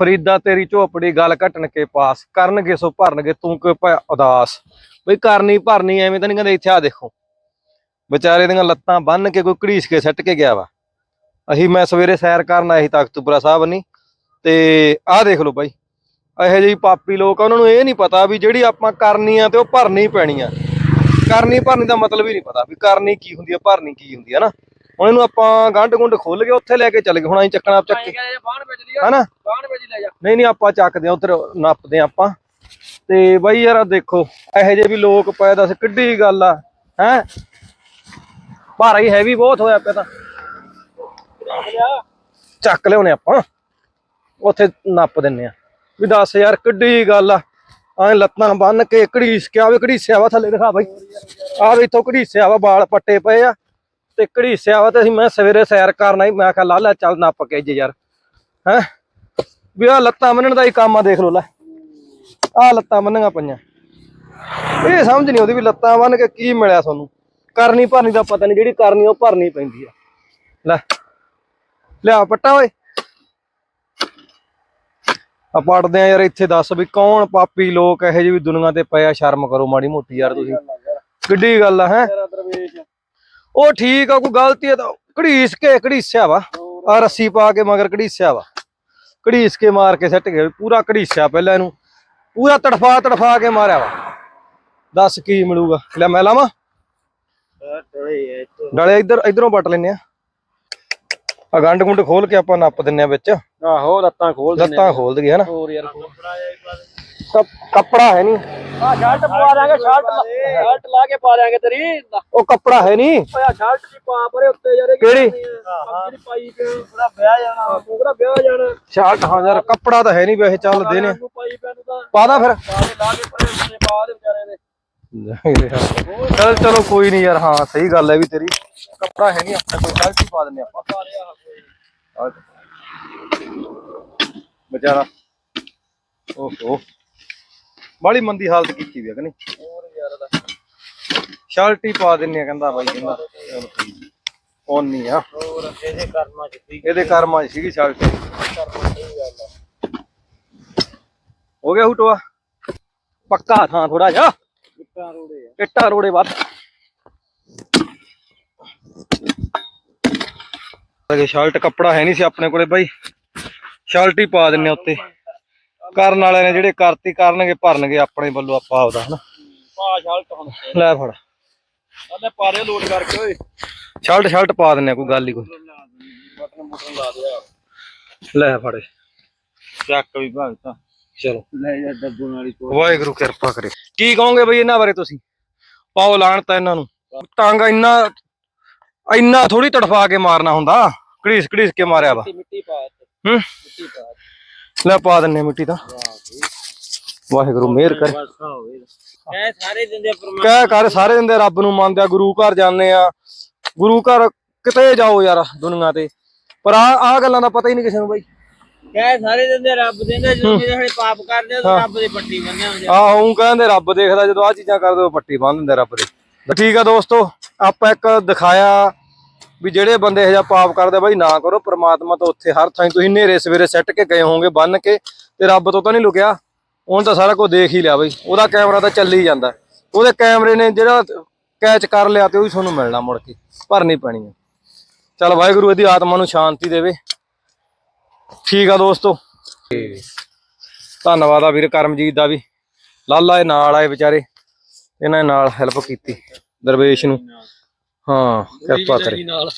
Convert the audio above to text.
ਫਰੀਦਾ ਤੇਰੀ ਝੋਪੜੀ ਗੱਲ ਘਟਣ ਕੇ ਪਾਸ, ਕਰਨਗੇ ਸੋ ਭਰਨਗੇ ਤੂੰ ਕਿਉਂ ਪਿਆ ਉਦਾਸ? ਬਈ ਕਰਨੀ ਭਰਨੀ ਐਵੇਂ ਤਾਂ ਨਹੀਂ ਕਹਿੰਦੇ ਇੱਥੇ ਆ ਦੇਖੋ। ਵਿਚਾਰੇ ਦੀਆਂ ਲੱਤਾਂ ਬੰਨ ਕੇ ਕੋਈ ਘੜੀਸ ਕੇ ਸੱਟ ਕੇ ਗਿਆ ਵਾ। ਅਸੀਂ ਮੈਂ ਸਵੇਰੇ ਸੈਰ ਕਰਨ ਆਇਆ ਸੀ ਤਖਤਪੁਰਾ ਸਾਹਿਬ ਨਹੀਂ ਤੇ ਆਹ ਦੇਖ ਲਓ ਬਾਈ, ਇਹੋ ਜਿਹੀ ਪਾਪੀ ਲੋਕ ਆ, ਉਹਨਾਂ ਨੂੰ ਇਹ ਨਹੀਂ ਪਤਾ ਵੀ ਜਿਹੜੀ ਆਪਾਂ ਕਰਨੀ ਆ ਤੇ ਉਹ ਭਰਨੀ ਪੈਣੀ ਆ। ਕਰਨੀ ਭਰਨੀ ਦਾ ਮਤਲਬ ਹੀ ਨਹੀਂ ਪਤਾ ਵੀ ਕਰਨੀ ਕੀ ਹੁੰਦੀ ਆ, ਭਰਨੀ ਕੀ ਹੁੰਦੀ ਆ ਨਾ। ਹੁਣ ਇਹਨੂੰ ਆਪਾਂ ਗੰਢ ਗੁੰਡ ਖੋਲ ਕੇ ਉੱਥੇ ਲੈ ਕੇ ਚੱਲ ਗਏ ਹੁਣ ਅਸੀਂ ਚੱਕਣਾ ਚੱਕ ਕੇ। ਹਨਾ? ਨਹੀਂ ਨਹੀਂ ਆਪਾਂ ਚੱਕਦੇ ਆ ਉਧਰ ਨੱਪਦੇ ਆ ਆਪਾਂ। ਤੇ ਬਾਈ ਯਾਰ ਦੇਖੋ ਇਹੋ ਜਿਹੇ ਵੀ ਲੋਕ ਪਏ ਦੱਸ ਕਿੱਡੀ ਗੱਲ ਆ ਹੈ? ਭਾਰਾ ਹੀ ਹੈਵੀ ਬਹੁਤ ਹੋਇਆ ਪਿਆ ਤਾਂ। ਚੱਕ ਲਿਆਉਨੇ ਆਪਾਂ। ਉੱਥੇ ਨੱਪ ਦਿੰਨੇ ਆ ਵੀ ਦੱਸ ਯਾਰ ਕਿੱਡੀ ਗੱਲ ਆ। ਐ ਲੱਤਾਂ ਬੰਨ ਕੇ ਘੜੀਸ ਕੇ ਆਵੇ ਘੜੀਸਿਆ ਵਾ ਥੱਲੇ ਦਿਖਾ ਬਾਈ। ਆ ਵੀ ਇੱਥੋਂ ਘੜੀਸਿਆ ਵਾ ਵਾਲ ਪੱਟੇ ਪਏ ਆ। ਤੇ ਘੜੀਸਿਆ ਵਾ ਤੇ ਅਸੀਂ ਮੈਂ ਸਵੇਰੇ ਸੈਰ ਕਰਨ ਆਈ, ਮੈਂ ਕਿਹਾ ਲਾ ਲੈ ਚੱਲ ਨੱਪ ਕੇ ਜੇ ਯਾਰ, ਹੈ? ਵੀ ਆ ਲੱਤਾਂ ਬੰਨਣ ਦਾ ਹੀ ਕੰਮ ਆ, ਦੇਖ ਲੋ ਲੈ। ਆ ਲੱਤਾਂ ਬੰਨੀਆਂ ਪਈਆਂ। ਇਹ ਸਮਝ ਨਹੀਂ ਆਉਂਦੀ ਵੀ ਲੱਤਾਂ ਬੰਨ ਕੇ ਕੀ ਮਿਲਿਆ ਤੁਹਾਨੂੰ। ਕਰਨੀ ਭਰਨੀ ਦਾ ਪਤਾ ਨਹੀਂ, ਜਿਹੜੀ ਕਰਨੀ ਉਹ ਭਰਨੀ ਪੈਂਦੀ ਆ। ਲੈ, ਲਿਆ ਪੱਟਾ ਓਏ। ਆ ਪੜਦੇ ਆ ਯਾਰ ਇੱਥੇ ਦੱਸ ਵੀ ਕੌਣ ਪਾਪੀ ਲੋਕ ਇਹੋ ਜਿਹੇ ਵੀ ਦੁਨੀਆ ਤੇ ਪਏ ਆ ਸ਼ਰਮ ਕਰੋ ਮਾੜੀ ਮੋਟੀ ਯਾਰ ਤੁਸੀਂ। ਕਿੱਡੀ ਗੱਲ ਆ, ਹੈ? ਉਹ ਠੀਕ ਆ ਕੋਈ ਗਲਤੀ ਹੈ ਤਾਂ ਘੜੀਸ ਕੇ ਘੜੀਸਿਆ ਵਾ। ਆ ਰੱਸੀ ਪਾ ਕੇ ਮਗਰ ਘੜੀਸਿਆ ਵਾ। ਘੜੀਸ ਕੇ ਮਾਰ ਕੇ ਸੱਟ ਗਿਆ ਪੂਰਾ ਘੜੀਸਿਆ ਪਹਿਲਾਂ ਇਹਨੂੰ। ਪੂਰਾ ਤੜਫਾ ਤੜਫਾ ਕੇ ਮਾਰਿਆ ਵਾ। ਦੱਸ ਕੀ ਮਿਲੂਗਾ। ਲੈ ਮੈਂ ਲਾਵਾਂ? ਡਲੇ ਇੱਧਰ ਇਧਰੋਂ ਪੱਟ ਲੈਨੇ ਆ। ਆ ਗੰਡ ਗੁੰਡ ਖੋਲ ਕੇ ਆਪਾਂ ਨੱਪ ਦਿੰਨੇ ਆ ਵਿੱਚ। ਆਹੋ ਲੱਤਾਂ ਖੋਲ ਲੱਤਾਂ ਖੋਲ ਦਈਏ ਹਨਾ? ਹੋਰ ਯਾਰ ਕੱਪ- ਕੱਪੜਾ ਹੈ ਨਹੀਂ। ਆ ਸ਼ਰਟ ਪਵਾ ਦਾਂਗੇ ਸ਼ਰਟ ਸ਼ਰਟ ਲਾ ਕੇ ਪਾ ਦਾਂਗੇ ਤੇਰੀ। ਉਹ ਕੱਪੜਾ ਹੈ ਨਹੀਂ। ਓਏ ਸ਼ਰਟ ਦੀ ਪਾ ਪਰੇ ਉੱਤੇ ਯਾਰ ਇਹ ਕਿਹੜੀ? ਜਿਹੜੀ ਪਾਈ ਤੇ ਪੂਰਾ ਵਿਆਹ ਜਾਣਾ। ਪੂਰਾ ਵਿਆਹ ਜਾਣਾ। ਸ਼ਰਟ ਹਾਂ ਯਾਰ ਕੱਪੜਾ ਤਾਂ ਹੈ ਨਹੀਂ ਵੈਸੇ ਚੱਲਦੇ ਨੇ ਨੂੰ ਪਾਈ ਪੈਨ ਤਾਂ ਪਾਦਾ ਫਿਰ। ਪਾ ਦੇ ਲਾ ਕੇ ਪਰੇ ਉੱਤੇ ਪਾ ਦੇ ਵਿਚਾਰੇ ਦੇ। ਚਲ ਚਲੋ ਕੋਈ ਨਹੀਂ ਯਾਰ ਹਾਂ ਸਹੀ ਗੱਲ ਹੈ ਵੀ ਤੇਰੀ। ਕੱਪੜਾ ਹੈ ਨਹੀਂ ਆਪਣੇ ਕੋਈ ਸ਼ਰਟ ਹੀ ਪਾ ਦਿੰਨੇ ਆਪਾਂ ਪਾ ਲਿਆ ਕੋਈ। ਵਿਚਾਰਾ ਓਹੋ। ਬਾਲੀ ਮੰਦੀ ਹਾਲਤ ਕੀਤੀ ਵੀ ਹੈ ਕਿ ਨਹੀਂ? ਹੋਰ ਯਾਰ ਦਾ ਸ਼ਰਟ ਹੀ ਪਾ ਦਿੰਨੇ ਆ ਕਹਿੰਦਾ ਬਾਈ ਕਹਿੰਦਾ। ਉਹ ਨਹੀਂ ਆ। ਹੋਰ ਇਹਦੇ ਕਰਮਾਂ ਚ ਕੀ ਇਹਦੇ ਕਰਮਾਂ 'ਚ ਸੀਗੀ ਸ਼ਰਟ ਹੋ ਗਿਆ ਹੁਟਵਾ? ਪੱਕਾ ਥਾਂ ਥੋੜਾ ਜਿਹਾ। ਇੱਟਾਂ ਰੋੜੇ ਆ ਇੱਟਾਂ ਰੋੜੇ ਵੱਧ। ਅਗੇ ਸ਼ਰਟ ਕੱਪੜਾ ਹੈ ਨਹੀਂ ਸੀ ਆਪਣੇ ਕੋਲੇ ਬਾਈ। ਸ਼ਰਟ ਹੀ ਪਾ ਦਿੰਨੇ ਉੱਤੇ। ਕਰਨ ਵਾਲਿਆਂ ਨੇ ਜਿਹੜੇ ਕਰਤੀ ਕਰਨਗੇ ਭਰਨਗੇ ਆਪਣੇ ਵੱਲੋਂ ਆਪਾਂ ਆਪਦਾ ਹਨਾ? ਪਾ ਸ਼ਰਟ ਹੁਣ ਲੈ ਫੜ। ਉਹਨੇ ਪਾ ਦੇ ਲੋਡ ਕਰਕੇ ਓਏ। ਸ਼ਰਟ ਸ਼ਰਟ ਪਾ ਦਿੰਨੇ ਕੋਈ ਗੱਲ ਹੀ ਕੋਈ। ਬਟਨ ਬਟਨ ਲਾ ਦਿਆ ਲੈ ਫੜੇ ਚੱਕ ਵੀ ਭਗਤਾ ਚਲੋ। ਲੈ ਜਾ ਡੱਬੂ ਹੀ ਵਾਹਿਗੁਰੂ ਕਿਰਪਾ ਕਰੇ। ਕੀ ਕਹੋਗੇ ਬਈ ਇਹਨਾਂ ਬਾਰੇ ਤੁਸੀਂ? ਪਾਓ ਲਾਣ ਤਾਂ ਇਹਨਾਂ ਨੂੰ। ਟਾਂਗ ਇੰਨਾ ਇੰਨਾ ਥੋੜੀ ਤੜਫਾ ਕੇ ਮਾਰਨਾ ਹੁੰਦਾ। ਘੜੀਸ ਘੜੀਸ ਕੇ ਮਾਰਿਆ ਵਾ। ਮਿੱਟੀ ਪਾ ਹੂੰ? ਮਿੱਟੀ ਪਾ ਲੈ ਪਾ ਦਿੰਨੇ ਮਿੱਟੀ ਤਾਂ। ਵਾਹਿਗੁਰੂ ਮਿਹਰ ਕਰੇ। ਐ ਸਾਰੇ ਦਿੰਦੇ ਪਰਮਾ ਕਹਿ ਕਰ ਸਾਰੇ ਦਿੰਦੇ ਰੱਬ ਨੂੰ ਮੰਨਦੇ ਆ ਗੁਰੂ ਘਰ ਜਾਂਦੇ ਆ। ਗੁਰੂ ਘਰ ਕਿਤੇ ਜਾਓ ਯਾਰ ਦੁਨੀਆ ਤੇ। ਪਰ ਆ ਆ ਗੱਲਾਂ ਦਾ ਪਤਾ ਹੀ ਨਹੀਂ ਕਿਸੇ ਨੂੰ ਬਾਈ। ਕਹਿ ਸਾਰੇ ਦਿੰਦੇ ਰੱਬ ਦਿੰਦੇ ਜਦੋਂ ਜਿਹੜੇ ਪਾਪ ਕਰਦੇ ਆ ਤਾਂ ਰੱਬ ਦੀ ਪੱਟੀ ਬੰਨਿਆ ਹੁੰਦੇ ਆਹ ਉਹ ਕਹਿੰਦੇ ਰੱਬ ਦੇਖਦਾ ਜਦੋਂ ਆ ਚੀਜ਼ਾਂ ਕਰਦੇ ਉਹ ਪੱਟੀ ਬੰਨ ਦਿੰਦੇ ਰੱਬ ਦੇ। ਠੀਕ ਆ ਦੋਸਤੋ ਆਪਾਂ ਇੱਕ ਦਿਖਾਇਆ ਵੀ ਜਿਹੜੇ ਬੰਦੇ ਇਹ ਜਿਹਾ ਪਾਪ ਕਰਦੇ ਬਾਈ ਨਾ ਕਰੋ, ਪ੍ਰਮਾਤਮਾ ਤਾਂ ਉੱਥੇ ਹਰ ਥਾਂ ਤੁਸੀਂ ਨੇਰੇ ਸਵੇਰੇ ਸੱਟ ਕੇ ਗਏ ਹੋਵੋਗੇ ਬੰਨ ਕੇ, ਤੇ ਰੱਬ ਤੋਂ ਤਾਂ ਨਹੀਂ ਲੁਕਿਆ। ਉਹਨ ਤਾਂ ਸਾਰਾ ਕੁਝ ਦੇਖ ਹੀ ਲਿਆ ਬਈ। ਉਹਦਾ ਕੈਮਰਾ ਤਾਂ ਚੱਲੀ ਜਾਂਦਾ। ਉਹਦੇ ਕੈਮਰੇ ਨੇ ਜਿਹੜਾ ਕੈਚ ਕਰ ਲਿਆ ਤੇ ਉਹ ਵੀ ਤੁਹਾਨੂੰ ਮਿਲਣਾ ਮੁੜ ਕੇ, ਭਰਨੀ ਪੈਣੀ ਹੈ ਚਲ ਵਾਹਿਗੁਰੂ, ਇਹਦੀ ਆਤਮਾ ਨੂੰ ਸ਼ਾਂਤੀ ਦੇਵੇ। ਠੀਕ ਆ ਦੋਸਤੋ। ਧੰਨਵਾਦ ਆ ਵੀਰ ਕਰਮਜੀਤ ਦਾ ਵੀ। ਲਾਲਾ ਇਹ ਨਾਲ ਆਏ ਵਿਚਾਰੇ। ਇਹਨਾਂ ਨੇ ਨਾਲ ਹੈਲਪ ਕੀਤੀ। ਦਰਵੇਸ਼ ਨੂੰ। ਹਾਂ ਕਿਰਪਾ ਕਰੇ। ਨਾਲ।